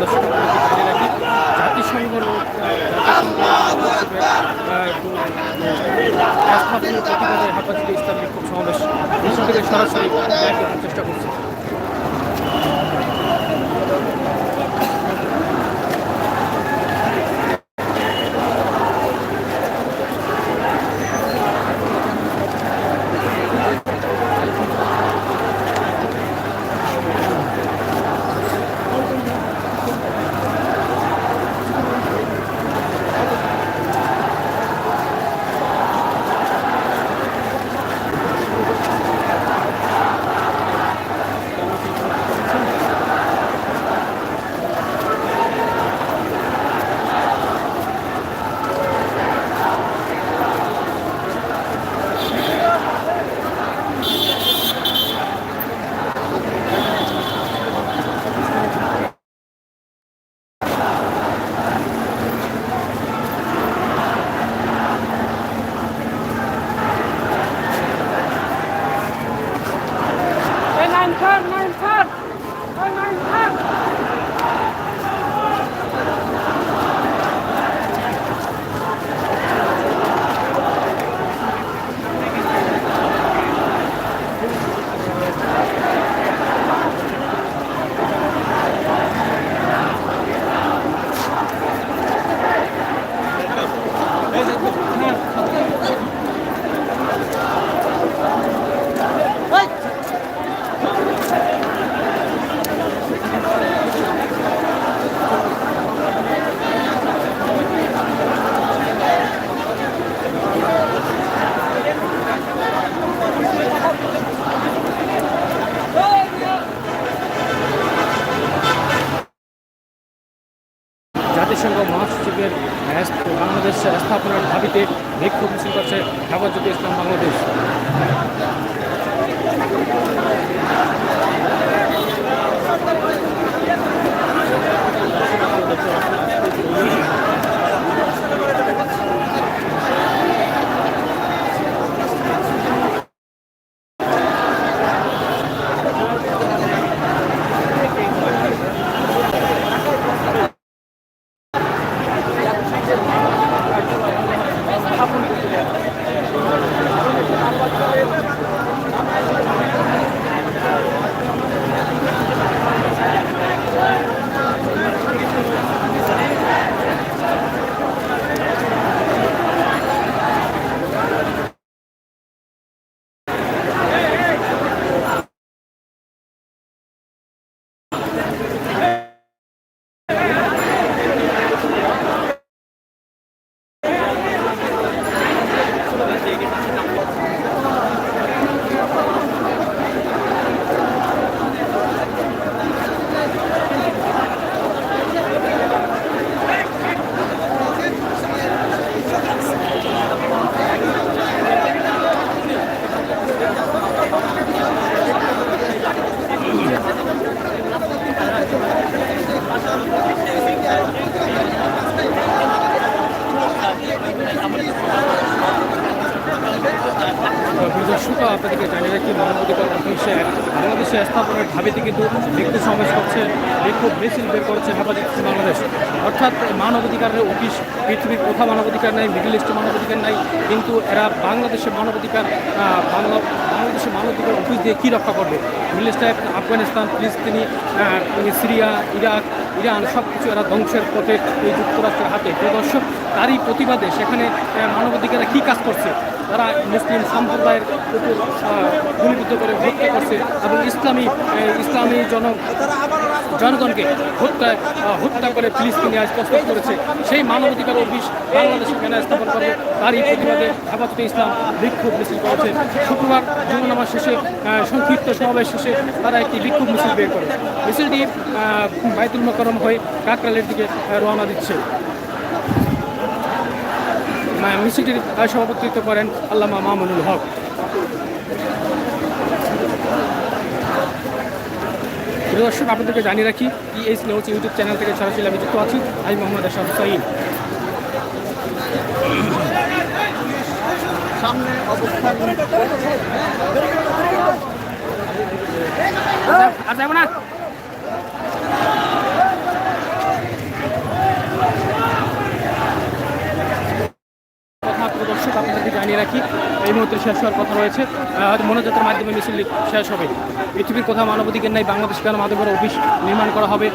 দর্শক জানিয়ে রাখি জাতিসংঘ লোক স্থাপনের প্রতিবাদে হেফাজতে ইসলাম বিক্ষোভ সমাবেশ থেকে সরাসরি চেষ্টা করছি। রাখি বাংলাদেশে স্থাপনের দাবিতে কিন্তু বিক্ষোভ সমাবেশ করছে বিক্ষোভ মিছিল বের করেছে হেফাজত বাংলাদেশ। অর্থাৎ মানবাধিকারের অফিস পৃথিবীর কোথাও মানবাধিকার নাই মিডিল ইস্টে মানবাধিকার নাই কিন্তু এরা বাংলাদেশের মানবাধিকার বাংলা বাংলাদেশের মানবাধিকার অফিস দিয়ে কী রক্ষা করবে? মিডিল ইস্টে আফগানিস্তান ফিলিস্তিনি সিরিয়া ইরাক ইরান সব কিছু এরা ধ্বংসের পথে এই যুক্তরাষ্ট্রের হাতে। প্রিয় দর্শক তারই প্রতিবাদে সেখানে আহ, মানবাধিকাররা কী কাজ করছে? তারা মুসলিম সম্প্রদায়ের উপর গুলিবিদ্ধ করে হত্যা করছে এবং ইসলামী ইসলামী জন, জনগণকে হত্যা হত্যা করে ফিলিস্তিনি আজ প্রস্তুত করেছে। সেই মানবাধিকার অফিস বাংলাদেশে কেন স্থাপন করবে তারই প্রতিবাদে হেফাজতে ইসলাম বিক্ষোভ মিছিল করেছে। শুক্রবার জুমানামা শেষে সংক্ষিপ্ত সমাবেশ শেষে তারা একটি বিক্ষোভ মিছিল বের করে। মিছিলটি বাইতুল মোকরম হয়ে কাকরালের দিকে রওনা দিচ্ছে। মিছিলটির সভাপতিত্ব করেন আল্লামা মামুনুল হক। দর্শক, আপনাদেরকে জানিয়ে রাখি ইএস নিউজ ইউটিউব চ্যানেল থেকে সরাসরি আমি যুক্ত আছি, আমি মোহাম্মদ আশরাফ অবস্থান। আর না কথা প্রিয় দর্শক আপনাদেরকে জানিয়ে রাখি, এই মুহূর্তে শেষ হওয়ার কথা রয়েছে। হয়তো মনোযাত্রার মাধ্যমে মিছিল শেষ হবে। পৃথিবীর কোথাও মানবাধিকার নাই, বাংলাদেশ কেন মাধবের অফিস নির্মাণ করা হবে?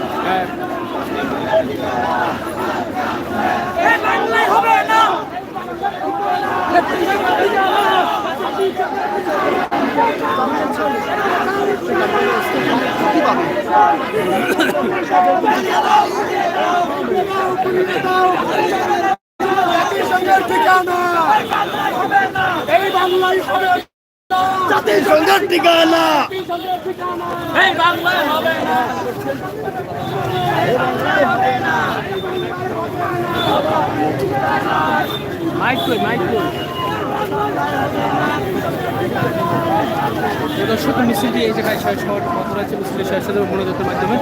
জাতিসংঘের ঠিকানা। এই বাংলায় হবে জাতিসংঘের ঠিকানা। এই বাংলায় হবে না। মাইক কই মাইক কই? প্রিয় দর্শক মিছিলটি এই জায়গায় হওয়ার কথা রয়েছে মিছিলের হবে মনোযোগের মাধ্যমে।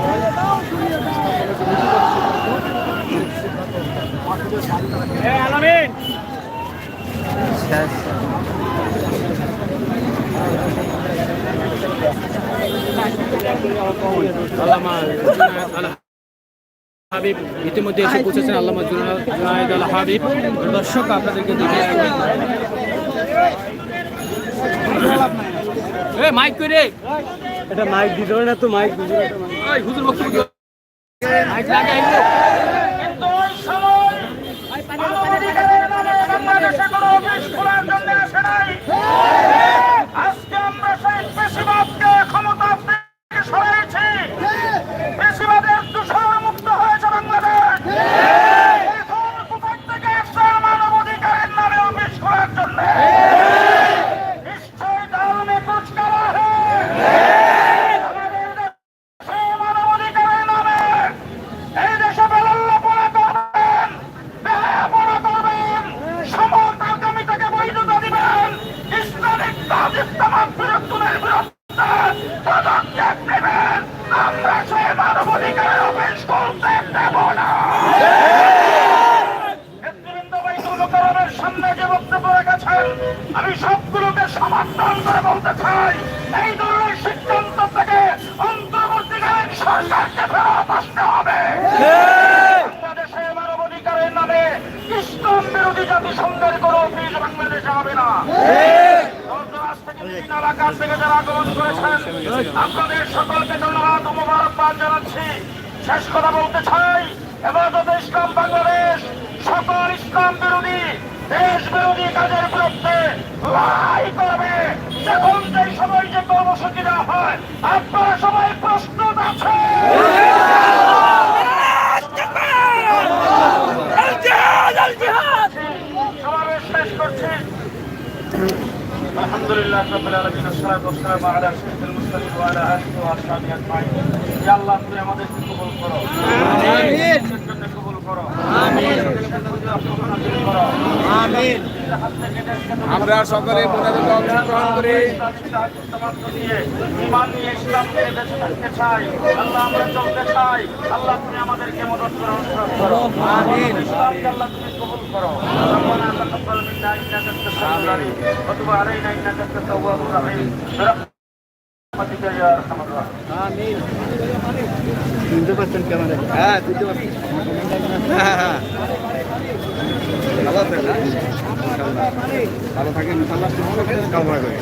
হাবিব ইতিমধ্যে এসে পৌঁছেছেন আল্লামা জুনা- জুনায়েদ আল হাবিব। দর্শক আপনাদেরকে দেখে এ মাইক করে এটা মাইক দিতে হবে না তো মাইক হুজুর বক্তব্য মাইক লাগাই দিও। কিন্তু ওই সময় মানবাধিকারের নামে বাংলাদেশে কোনো অফিস খোলার জন্য আসে নাই। আজকে আমরা সেই পেশিবাদকে ক্ষমতা থেকে সরিয়েছি। পেশিবাদের দূষণ মুক্ত হয়েছে বাংলাদেশ। এখন কোথায় থেকে আসছে মানবাধিকারের নামে অফিস খোলার জন্য? নিশ্চয়ই দালানে কুচকাওয়া হয়। আমাদের দেশে মানবাধিকারের নামে এই দেশে বেলাল্লাপনা করবেন বেহায়াপনা করবেন সমতার জমিটাকে বৈধতা দিবেন ইসলামিক তাজিস্তামাত বিরোধনের বিরুদ্ধে পদক্ষেপ নেবেন আমরা সে মানবাধিকারের অফিস করতে দেব না নেতৃবৃন্দ বাইতুল মোকাররমের সামনে যে বক্তব্য রেখেছেন, আমি সবগুলোকে সমর্থন করে বলতে চাই। এই ধরনের সিদ্ধান্ত থেকে অন্তর্বর্তীকালীন সরকারকে ফেরত আসতে হবে। করেছেন সকলকে জানাচ্ছি। শেষ কথা বলতে চাই হেফাজত ইসলাম বাংলাদেশ সকল ইসলাম বিরোধী দেশ বিরোধী কাজের বিরুদ্ধে লড়াই করবে যখন যে সময় যে কর্মসূচি দেওয়া হয় আপনারা সবাই প্রস্তুত আছে সমাবেশ শেষ করছি الحمد لله رب العالمين والصلاة والسلام على أشرف المرسلين وعلى آله وأصحابه أجمعين يا الله তুমি আমাদের কবুল করো আমিন আমরা সকলে মোনাজাতে অংশগ্রহণ করি ইমান নিয়ে ইসলামকে বেঁচে থাকতে চাই আল্লাহ আমরা চলতে চাই আল্লাহ তুমি আমাদেরকে মদত করো অনুসরণ করো আমিন ইসলামকে আল্লাহ তুমি কবুল করো ربنا تقبل منا انك انت السميع العليم وتب علينا انك انت التواب الرحيم برحمتك يا ارحم الراحمين শুনতে পাচ্ছেন কেমন হ্যাঁ হ্যাঁ হ্যাঁ ভালো আছেন? ভালো থাকেন ইনশাল্লাহ। কামনা করি।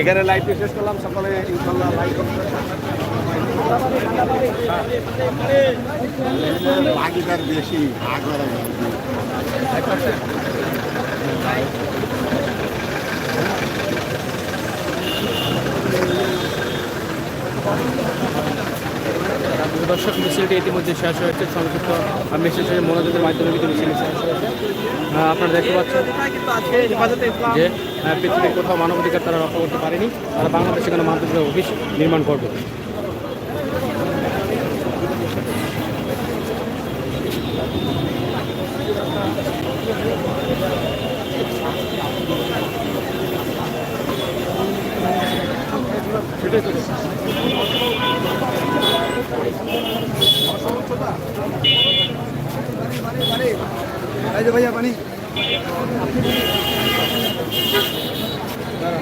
এখানে লাইভ শেষ করলাম সকলে ইনশাল্লাহ লাইভ ভাগিদার বেশি ভাগ দর্শক মিছিলটি ইতিমধ্যে শেষ হয়েছে। সংযুক্ত মিছিল মনোযোগের মাধ্যমে কিন্তু মিছিল শেষ হয়েছে। আপনারা দেখতে পাচ্ছেন যে পৃথিবীর কোথাও মানবাধিকার তারা রক্ষা করতে পারেনি। তারা বাংলাদেশে কোনো মানবাধিকার অফিস নির্মাণ করবে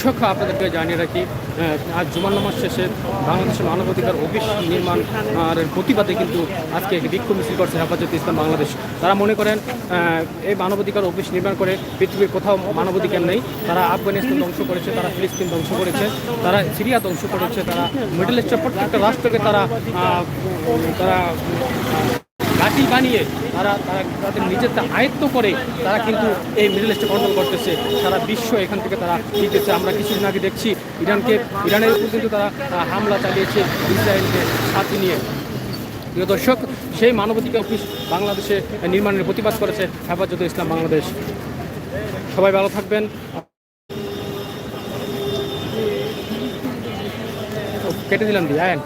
দর্শক, আপনাদেরকে জানিয়ে রাখি আজ জুমার নামাজ শেষে বাংলাদেশের মানবাধিকার অফিস নির্মাণ, আর প্রতিবাদে কিন্তু আজকে একটি বিক্ষোভ মিছিল করছে হেফাজত ইসলাম বাংলাদেশ। তারা মনে করেন এই মানবাধিকার অফিস নির্মাণ করে পৃথিবীর কোথাও মানবাধিকার নেই। তারা আফগানিস্তান ধ্বংস করেছে, তারা ফিলিস্তিন ধ্বংস করেছে, তারা সিরিয়া ধ্বংস করেছে, তারা মিডল ইস্টের প্রত্যেকটা রাষ্ট্রকে তারা তারা ঘাঁটি বানিয়ে তারা তারা তাদের নিজেদের আয়ত্ত করে তারা কিন্তু এই মিডল ইস্টে কন্ট্রোল করতেছে। সারা বিশ্ব এখান থেকে তারা নিতেছে আমরা কিছুদিন আগে দেখছি ইরানকে, ইরানের উপর কিন্তু তারা হামলা চালিয়েছে ইসরায়েলকে সাথে নিয়ে। প্রিয় দর্শক, সেই মানবাধিকার অফিস বাংলাদেশে নির্মাণের প্রতিবাদ করেছে হেফাজতে ইসলাম বাংলাদেশ। সবাই ভালো থাকবেন। কেটে দিলাম দি আয়েন।